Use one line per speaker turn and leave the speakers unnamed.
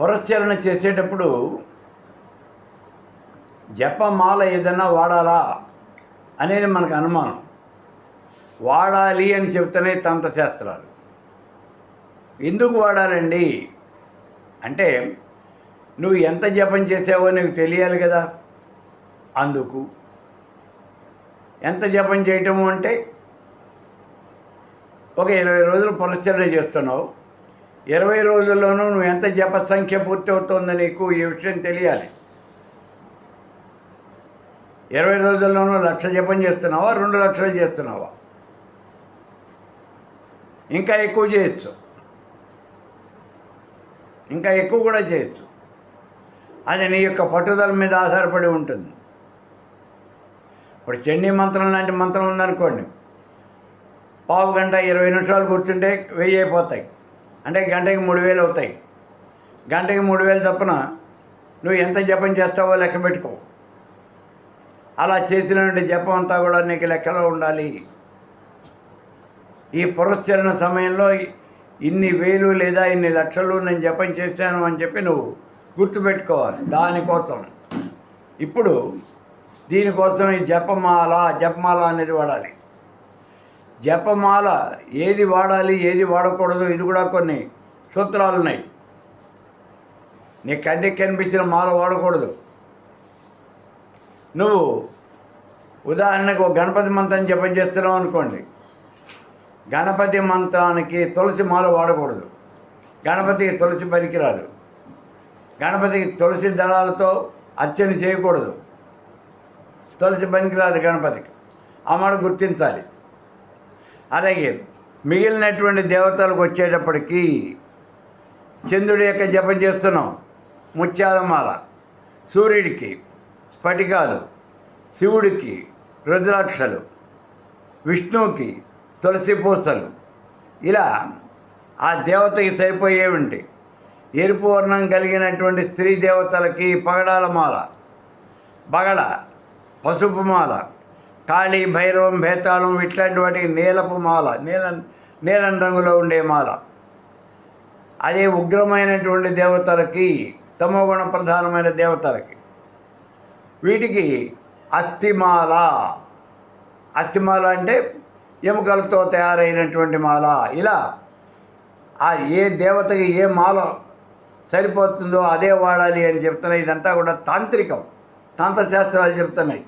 పురస్చరణ చేసేటప్పుడు జపమాల ఏదన్నా వాడాలా అనేది మనకు అనుమానం. వాడాలి అని చెప్తేనే తంత్రశాస్త్రాలు ఎందుకు వాడాలండి? అంటే నువ్వు ఎంత జపం చేసావో నీకు తెలియాలి కదా. అందుకు. ఎంత జపం చేయటము అంటే ఒక ఇరవై రోజులు పునశ్చరణ చేస్తున్నావు. ఇరవై రోజుల్లోనూ నువ్వు ఎంత జప సంఖ్య పూర్తి అవుతుందో నీకు ఈ విషయం తెలియాలి. ఇరవై రోజుల్లోనూ లక్ష జపం చేస్తున్నావా? రెండు లక్షలు చేస్తున్నావా? ఇంకా ఎక్కువ చేయొచ్చు. ఇంకా ఎక్కువ కూడా చేయొచ్చు. అది నీ యొక్క పట్టుదల మీద ఆధారపడి ఉంటుంది. ఇప్పుడు చండీ మంత్రం లాంటి మంత్రం ఉందనుకోండి పావు గంట ఇరవై నిమిషాలు కూర్చుంటే వెయ్యి అయిపోతాయి. అంటే గంటకి మూడు వేలు అవుతాయి. గంటకి మూడు వేలు తప్పున నువ్వు ఎంత జపం చేస్తావో లెక్క పెట్టుకో. అలా చేసినటువంటి జపం అంతా కూడా నీకు లెక్కలో ఉండాలి. ఈ పురస్చరణ సమయంలో ఇన్ని వేలు లేదా ఇన్ని లక్షలు నేను జపం చేశాను అని చెప్పి నువ్వు గుర్తుపెట్టుకోవాలి దానికోసం. ఇప్పుడు దీనికోసం ఈ జపమాల జపమాల అనేది వాడాలి. జపమాల ఏది వాడాలి ఏది వాడకూడదు ఇది కూడా కొన్ని సూత్రాలు ఉన్నాయి నీ కంటికి కనిపించిన మాల వాడకూడదు. నువ్వు ఉదాహరణకు ఒక గణపతి మంత్రం జపం చేస్తున్నావు అనుకోండి. గణపతి మంత్రానికి తులసి మాల వాడకూడదు. గణపతికి తులసి పనికిరాదు. గణపతికి తులసి దళాలతో అర్చన చేయకూడదు. తులసి పనికిరాదు గణపతికి. ఆ మాట గుర్తించాలి. అలాగే మిగిలినటువంటి దేవతలకు వచ్చేటప్పటికీ చంద్రుడి యొక్క జపం చేస్తున్నాం. ముత్యాలమాల. సూర్యుడికి స్ఫటికాలు. శివుడికి రుద్రాక్షలు. విష్ణువుకి తులసి పూసలు. ఇలా ఆ దేవతకి సరిపోయేవింటి. ఎరుపు వర్ణం కలిగినటువంటి స్త్రీ దేవతలకి పగడాల మాల బగడ పసుపు మాల. కాళీ భైరవం భేతాళం ఇట్లాంటి వాటికి నీలపు మాల నీలం నీలం రంగులో ఉండే మాల. అదే ఉగ్రమైనటువంటి దేవతలకి తమోగుణ ప్రధానమైన దేవతలకి. వీటికి అస్థిమాల అస్థిమాల అంటే ఎముకలతో తయారైనటువంటి మాల. ఇలా ఆ ఏ దేవతకి ఏ మాల సరిపోతుందో అదే వాడాలి అని చెప్తున్నాయి. ఇదంతా కూడా తాంత్రికం. తంత్రశాస్త్రాలు చెప్తున్నాయి.